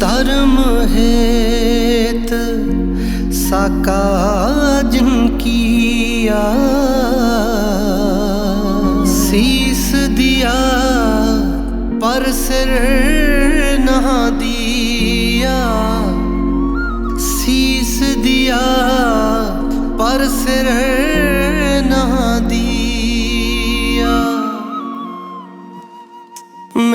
ਧਰਮ हेत ਸਾਕਾ ਜਿਨ ਕੀਆ। ਸੀਸ ਦਿਆ ਪਰ ਸਿਰ ਨਾ ਦਿਆ। ਸੀਸ ਦਿਆ ਪਰ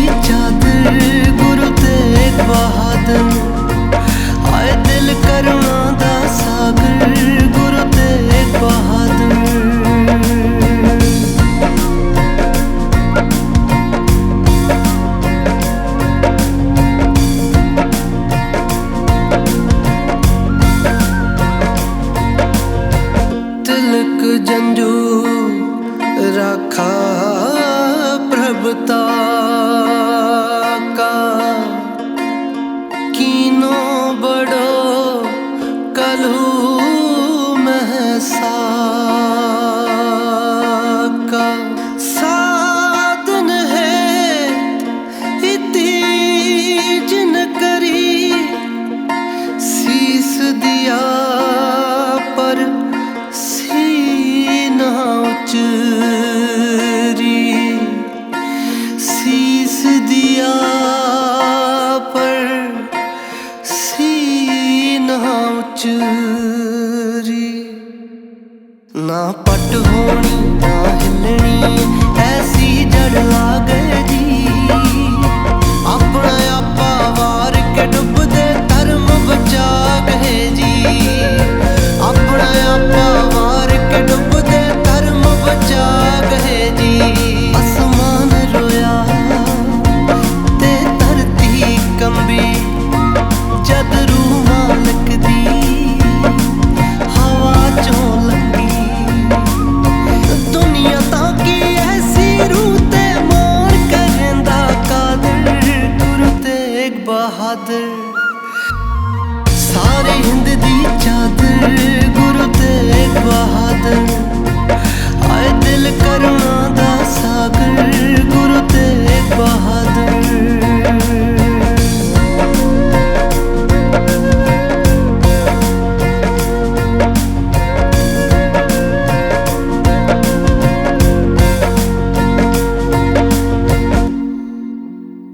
ਦੀ ਗੁਰੂ ਤੇਗ ਬਹਾਦਰ। ਆਏ ਦਿਲ ਕਰੁਣਾ ਦਾ ਸਾਗਰ, ਗੁਰੂ ਤੇਗ ਬਹਾਦਰ। ਤਿਲਕ ਜੰਜੂ ਰਾਖਾ। महसा का साधन है इजन करिष दया पर सीनाच ਨਾ ਪਟ ਹੋਣੀ ਨਾ ਹਿੱਲਣੀ ਐਸੀ ਜੜ mother